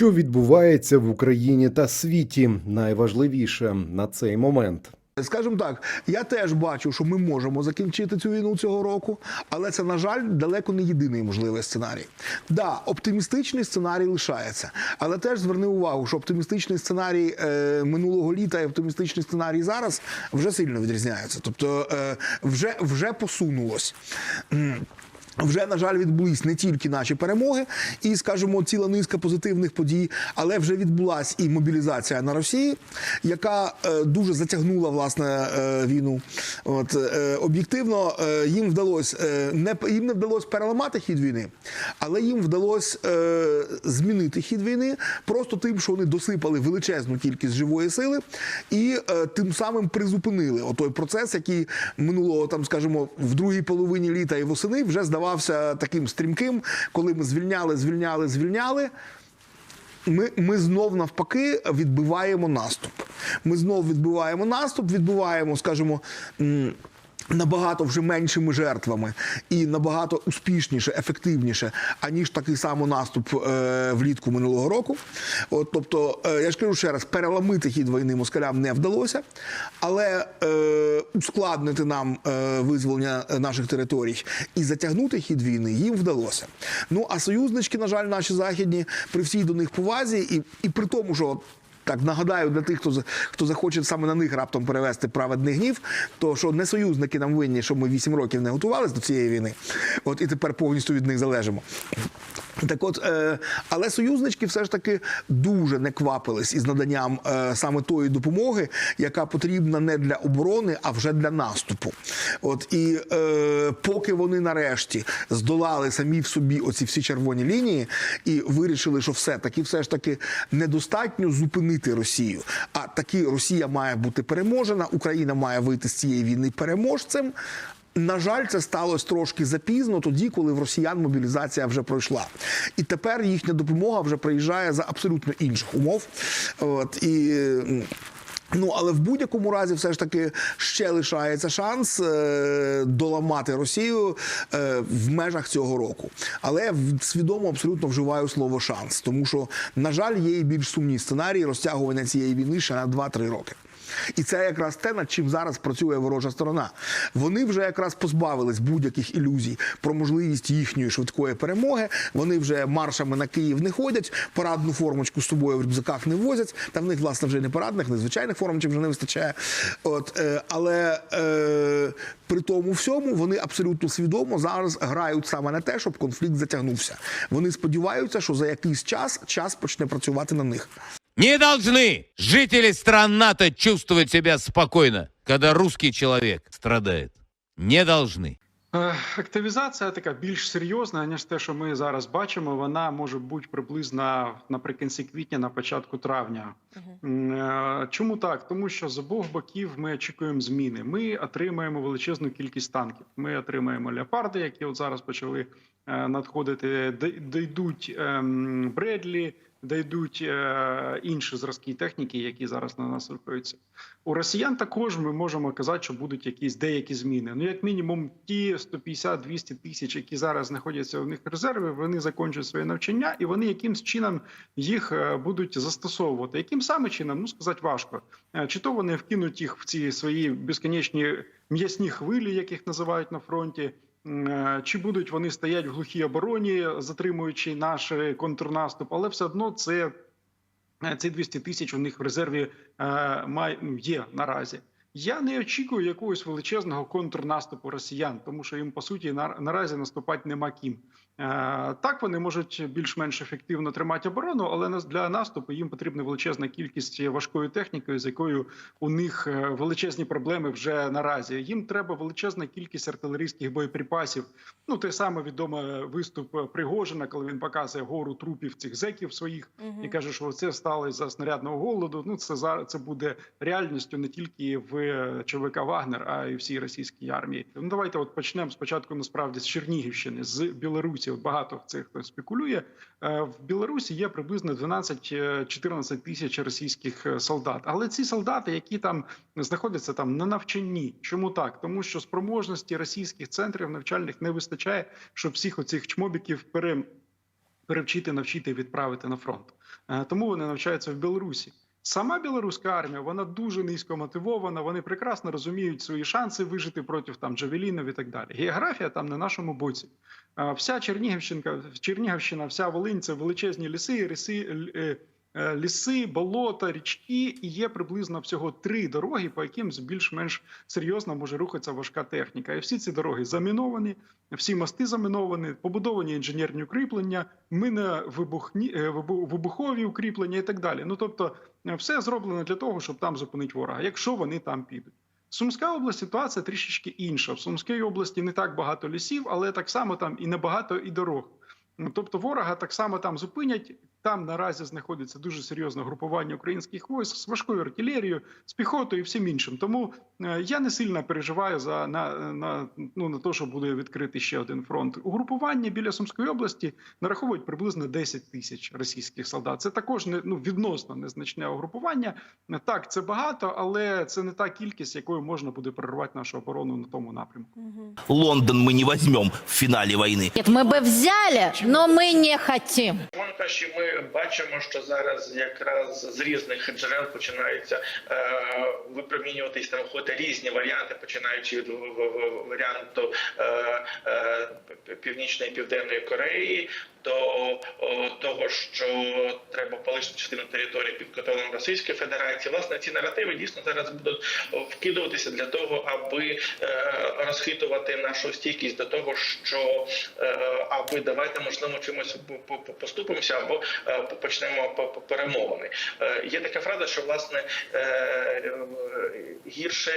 Що відбувається в Україні та світі, найважливіше на цей момент. Скажімо так, я теж бачу, що ми можемо закінчити цю війну цього року, але це, на жаль, далеко не єдиний можливий сценарій. Да, оптимістичний сценарій лишається, але теж зверни увагу, що оптимістичний сценарій е, минулого літа і оптимістичний сценарій зараз вже сильно відрізняються. Тобто, е, вже, вже посунулось. Вже на жаль відбулись не тільки наші перемоги, і скажімо, ціла низка позитивних подій, але вже відбулась і мобілізація на Росії, яка е, дуже затягнула власне е, війну. От е, об'єктивно е, їм вдалося е, не їм не вдалося переламати хід війни, але їм вдалося е, змінити хід війни просто тим, що вони досипали величезну кількість живої сили, і е, тим самим призупинили отой процес, який минулого там, скажімо, в другій половині літа і восени вже здавався таким стрімким, коли ми звільняли, звільняли, звільняли. Ми, ми знов навпаки відбиваємо наступ. Ми знов відбиваємо наступ, відбуваємо, скажімо. Набагато вже меншими жертвами і набагато успішніше, ефективніше, аніж такий самий наступ е, влітку минулого року. От, тобто, е, я ж кажу ще раз, переламити хід війни москалям не вдалося, але е, ускладнити нам е, визволення наших територій і затягнути хід війни їм вдалося. Ну а союзнички, на жаль, наші західні, при всій до них повазі, і, і при тому, що так нагадаю для тих, хто хто захоче саме на них раптом перевести праведний гнів, то що не союзники нам винні, що ми 8 років не готувалися до цієї війни, от і тепер повністю від них залежимо. Так от, е, але союзнички все ж таки дуже не квапились із наданням е, саме тої допомоги, яка потрібна не для оборони, а вже для наступу. От і е, поки вони нарешті здолали самі в собі оці всі червоні лінії і вирішили, що все таки, все ж таки недостатньо зупинити Росію. А таки Росія має бути переможена, Україна має вийти з цієї війни переможцем. На жаль, це сталося трошки запізно, тоді, коли в росіян мобілізація вже пройшла. І тепер їхня допомога вже приїжджає за абсолютно інших умов. От, і, Ну, але в будь-якому разі, все ж таки ще лишається шанс е, доламати Росію е, в межах цього року. Але я свідомо абсолютно вживаю слово шанс, тому що, на жаль, є і більш сумні сценарії розтягування цієї війни ще на 2-3 роки. І це якраз те, над чим зараз працює ворожа сторона. Вони вже якраз позбавились будь-яких ілюзій про можливість їхньої швидкої перемоги. Вони вже маршами на Київ не ходять, парадну формочку з собою в рюкзаках не возять. Та в них, власне, вже не парадних, не звичайних формочок вже не вистачає. От, е, але е, при тому всьому вони абсолютно свідомо зараз грають саме на те, щоб конфлікт затягнувся. Вони сподіваються, що за якийсь час час почне працювати на них. Не должны жители стран НАТО чувствовать себя спокойно, когда русский человек страдает. Не должны. Е, Активізація така більш серйозна, ніж те, що ми зараз бачимо. Вона може бути приблизно наприкінці квітня, на початку травня. Е, Чому так? Тому що з обох боків ми очікуємо зміни. Ми отримаємо величезну кількість танків. Ми отримаємо леопарди, які от зараз почали е, надходити. Дійдуть ем, Бредлі, дійдуть е, інші зразки техніки, які зараз на нас рухаються. У росіян також ми можемо казати, що будуть якісь деякі зміни. Ну, як мінімум, ті 150-200 тисяч, які зараз знаходяться в них резерві, вони закінчують своє навчання, і вони якимсь чином їх е, будуть застосовувати. Яким саме чином, ну сказати важко. Е, Чи то вони вкинуть їх в ці свої безконечні м'ясні хвилі, яких називають на фронті. Е, Чи будуть вони стоять в глухій обороні, затримуючи наш е, контрнаступ, але все одно це Е, ці 200 тисяч у них в резерві має, є наразі. Я не очікую якогось величезного контрнаступу росіян, тому що їм по суті на, наразі наступати нема ким. Е, так вони можуть більш-менш ефективно тримати оборону, але для наступу їм потрібна величезна кількість важкої техніки, з якою у них е, величезні проблеми вже наразі. Їм треба величезна кількість артилерійських боєприпасів. Ну той самий відомий виступ Пригожина, коли він показує гору трупів цих зеків своїх і каже, що це стало за снарядного голоду. Ну це це буде реальністю не тільки в е, ЧВК Вагнер, а й всій російській армії. Ну давайте от почнемо спочатку насправді з Чернігівщини, з Білорусі. От багато цих хто спекулює. Е, В Білорусі є приблизно 12-14 тисяч російських е, солдат. Але ці солдати, які там знаходяться там на навчанні, чому так? Тому що спроможності російських центрів навчальних не вистачає, щоб всіх оцих чмобіків пере перевчити, навчити і відправити на фронт. Е, Тому вони навчаються в Білорусі. Сама білоруська армія вона дуже низько мотивована. Вони прекрасно розуміють свої шанси вижити проти там Джавелінів і так далі. Географія там на нашому боці. Вся Чернігівщина, Чернігівщина, вся Волинь це величезні ліси, ліси, ліси, болота, річки, і є приблизно всього три дороги, по яким більш-менш серйозно може рухатися важка техніка. І всі ці дороги заміновані, всі мости заміновані, побудовані інженерні укріплення, мине вибухні е, вибухові укріплення і так далі. Ну тобто, е, все зроблено для того, щоб там зупинити ворога, якщо вони там підуть. Сумська область ситуація трішечки інша. В Сумській області не так багато лісів, але так само там і небагато і дорог. Тобто ворога так само там зупинять. Там наразі знаходиться дуже серйозне групування українських військ з важкою артилерією, з піхотою і всім іншим. Тому е, я не сильно переживаю за на, на, ну, на те, що буде відкритий ще один фронт. Угрупування біля Сумської області нараховують приблизно 10 тисяч російських солдат. Це також не ну відносно незначне угрупування. Так, це багато, але це не та кількість, якою можна буде перервати нашу оборону на тому напрямку. Лондон мы не возьмем в финале войны. Нет, мы бы взяли, но мы не хотим. Умовно кажучи, ми бачимо, що зараз якраз з різних джерел починаються е, випромінюватись там ходити різні варіанти, починаючи від варіанту е, е, Північної і Південної Кореї. До того, що треба полишити частину території під контролем Російської Федерації, власне, ці наративи дійсно зараз будуть вкидуватися для того, аби розхитувати нашу стійкість до того, що аби давайте можливо чимось по- по- поступимося або е, почнемо по- по- перемовини. Е, Є така фраза, що власне е, гірше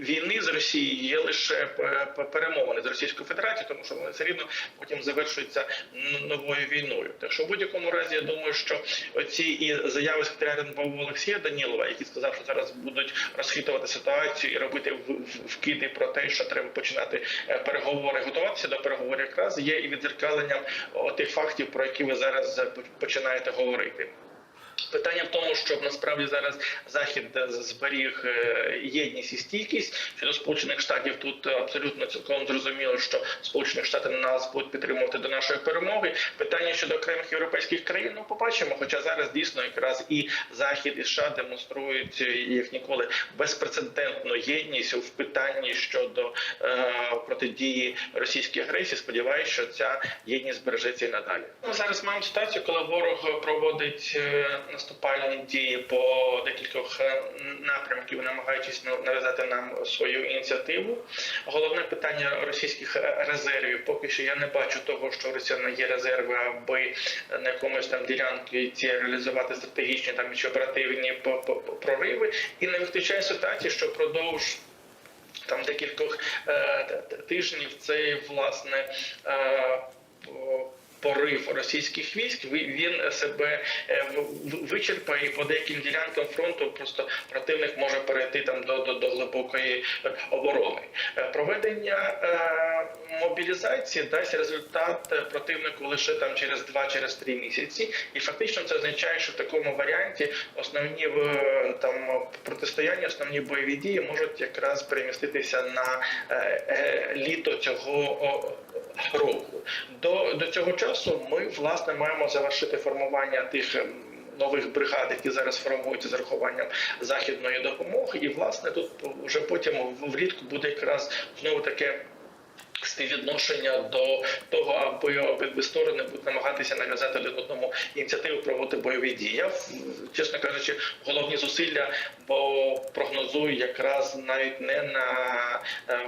війни з Росією є лише перемовини з Російською Федерацією, тому що вони все рівно потім завершуються новою війною. Так що в будь-якому разі я думаю, що оці і заяви секретаря Олексія Данілова, який сказав, що зараз будуть розхитувати ситуацію і робити вкиди про те, що треба починати переговори, готуватися до переговорів, якраз є і відзеркаленням тих фактів, про які ви зараз починаєте говорити. Питання в тому, щоб насправді зараз захід е, зберіг е, єдність і стійкість щодо сполучених штатів. Тут е, абсолютно цілком зрозуміло, що сполучені штати нас будуть підтримувати до нашої перемоги. Питання щодо окремих європейських країн, ну побачимо. Хоча зараз дійсно якраз і захід і США демонструють як ніколи безпрецедентну єдність в питанні щодо е, протидії російській агресії. Сподіваюся, що ця єдність збережеться і надалі. Ми зараз маємо ситуацію, коли ворог проводить наступальні дії по декількох е, напрямків, намагаючись на- нав'язати нам свою ініціативу. Головне питання російських е, резервів. Поки що я не бачу того, що у росіян є резерви, аби на якомусь там ділянки ці реалізувати стратегічні там чи оперативні прориви, і не виключає ситуації, що продовж там декількох е, тижнів цей власне. Е, Порив російських військ він себе е, вичерпає і по деяким ділянкам фронту. Просто противник може перейти там до, до, до глибокої е, оборони. Е, Проведення е, мобілізації дасть результат противнику лише там через два через три місяці, і фактично це означає, що в такому варіанті основні там протистояння, основні бойові дії можуть якраз переміститися на е, е, літо цього року. До, до цього часу ми власне маємо завершити формування тих. ем, Нових бригад, які зараз формуються з рахуванням західної допомоги, і власне тут вже потім влітку буде якраз знову таке співвідношення до того, аби обидві сторони будуть намагатися нав'язати один одному ініціативу проводити бойові дії. Я чесно кажучи, головні зусилля, бо прогнозую якраз навіть не на е,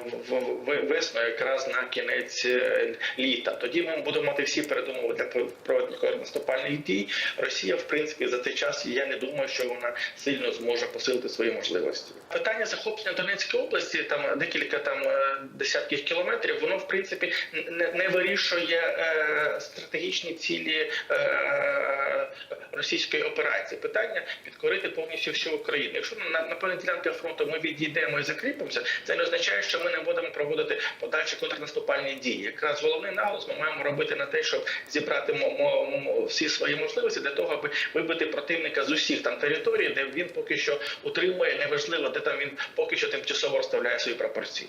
весну, а якраз на кінець е, літа. Тоді ми будемо мати всі передумови для проведення наступальних дій. Росія, в принципі, за цей час я не думаю, що вона сильно зможе посилити свої можливості. Питання захоплення Донецької області, там декілька там е, десятків кілометрів, воно в принципі не, не вирішує е, стратегічні цілі е, російської операції. Питання підкорити повністю всю Україну. Якщо на, на певних ділянках фронту ми відійдемо і закріпимося, це не означає, що ми не будемо проводити подальші контрнаступальні дії. Якраз головний наголос ми маємо робити на те, щоб зібрати всі свої можливості для того, аби вибити противника з усіх там територій, де він поки що утримує неважливо, де там він поки що тимчасово розставляє свої пропорції.